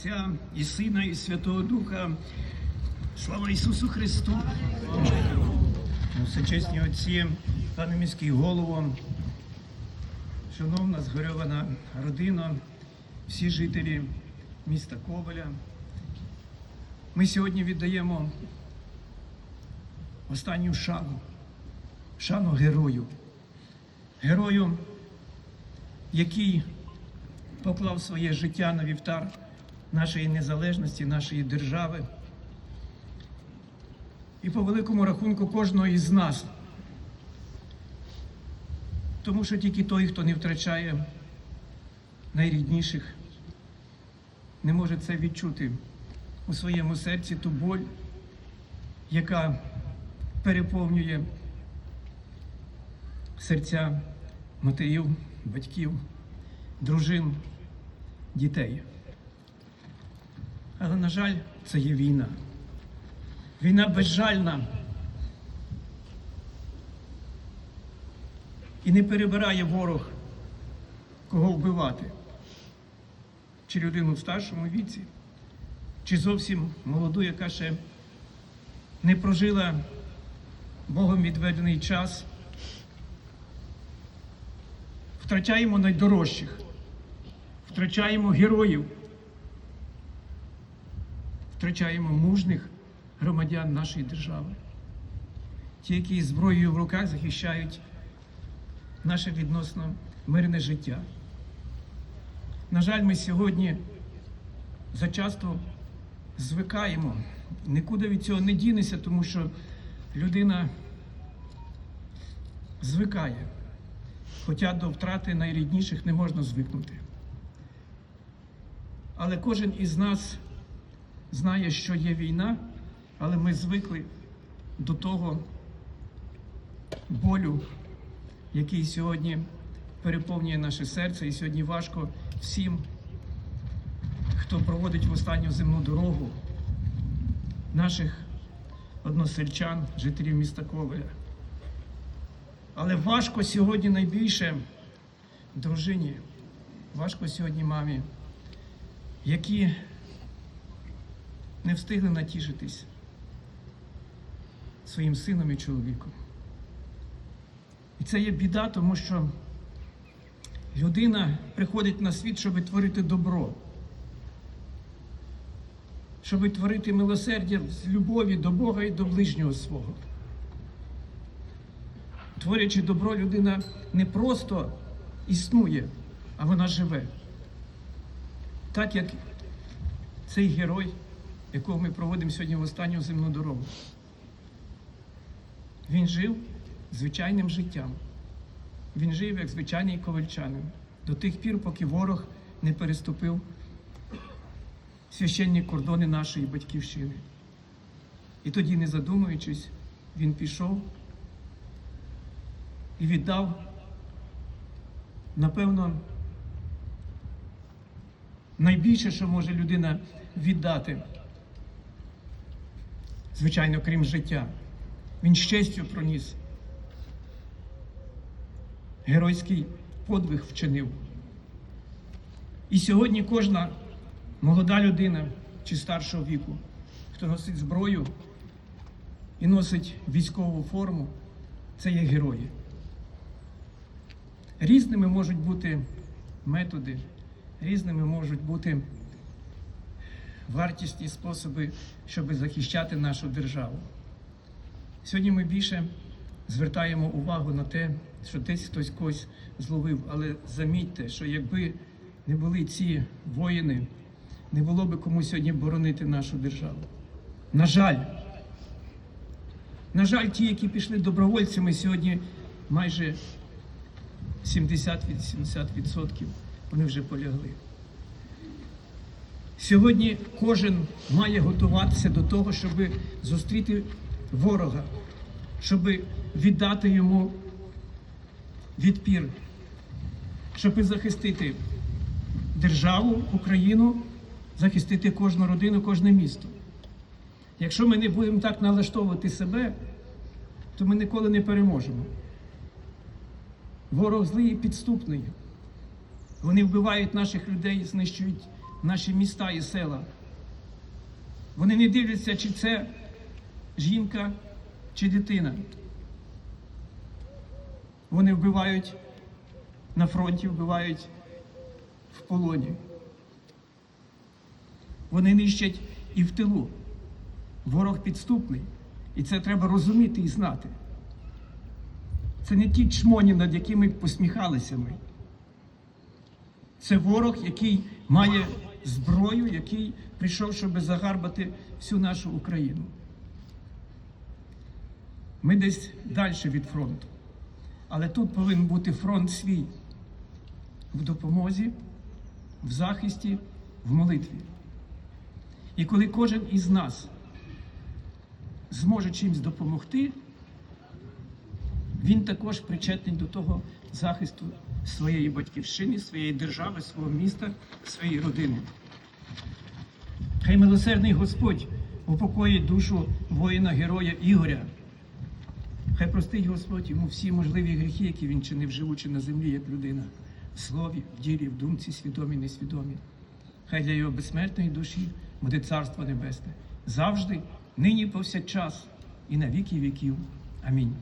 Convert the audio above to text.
Отця і Сина, і Святого Духа. Слава Ісусу Христу! Всечесні отці, пане міський голово, шановна згорьована родина, всі жителі міста Коваля. Ми сьогодні віддаємо останню шану, шану герою. Герою, який поклав своє життя на вівтар нашої незалежності, нашої держави. І по великому рахунку кожного із нас. Тому що тільки той, хто не втрачає найрідніших, не може це відчути у своєму серці ту боль, яка переповнює серця матерів, батьків, дружин, дітей. Але, на жаль, це є війна. Війна безжальна і не перебирає ворог, кого вбивати. Чи людину в старшому віці, чи зовсім молоду, яка ще не прожила Богом відведений час. Втрачаємо найдорожчих, втрачаємо героїв, втрачаємо мужних громадян нашої держави, ті, які зброєю в руках захищають наше відносно мирне життя. На жаль, ми сьогодні зачасто звикаємо, нікуди від цього не дінеться, тому що людина звикає. Хоча до втрати найрідніших не можна звикнути. Але кожен із нас знає, що є війна, але ми звикли до того болю, який сьогодні переповнює наше серце, і сьогодні важко всім, хто проводить в останню земну дорогу наших односельчан, жителів міста Ковеля. Але важко сьогодні найбільше дружині, важко сьогодні мамі, які не встигли натішитись своїм сином і чоловіком. І це є біда, тому що людина приходить на світ, щоб творити добро, щоб творити милосердя з любові до Бога і до ближнього свого. Творячи добро, людина не просто існує, а вона живе. Так як цей герой, якого ми проводимо сьогодні в останню земну дорогу. Він жив звичайним життям. Він жив як звичайний ковальчанин до тих пір, поки ворог не переступив священні кордони нашої батьківщини. І тоді, не задумуючись, він пішов і віддав, напевно, найбільше, що може людина віддати, звичайно, крім життя. Він з честю проніс. Геройський подвиг вчинив. І сьогодні кожна молода людина чи старшого віку, хто носить зброю і носить військову форму, це є герої. Різними можуть бути методи, різними можуть бути вартісні способи, щоб захищати нашу державу. Сьогодні ми більше звертаємо увагу на те, що десь хтось когось зловив, але замітьте, що якби не були ці воїни, не було би кому сьогодні боронити нашу державу. На жаль, на жаль, ті, які пішли добровольцями, сьогодні майже 70-80% вони вже полягли. Сьогодні кожен має готуватися до того, щоб зустріти ворога, щоб віддати йому відпір, щоб захистити державу, Україну, захистити кожну родину, кожне місто. Якщо ми не будемо так налаштовувати себе, то ми ніколи не переможемо. Ворог злий і підступний. Вони вбивають наших людей, знищують наші міста і села. Вони не дивляться, чи це жінка, чи дитина. Вони вбивають на фронті, вбивають в полоні. Вони нищать і в тилу. Ворог підступний. І це треба розуміти і знати. Це не ті чмоні, над якими посміхалися ми. Це ворог, який має зброю, який прийшов, щоб загарбати всю нашу Україну. Ми десь далі від фронту. Але тут повинен бути фронт свій в допомозі, в захисті, в молитві. І коли кожен із нас зможе чимось допомогти, він також причетний до того захисту своєї батьківщини, своєї держави, свого міста, своєї родини. Хай милосердний Господь упокоїть душу воїна героя Ігоря. Хай простить Господь йому всі можливі гріхи, які він чинив, живучи на землі як людина, в слові, в ділі, в думці, свідомі, несвідомі. Хай для його безсмертної душі буде царство небесне завжди, нині, повсякчас і на віки віків. Амінь.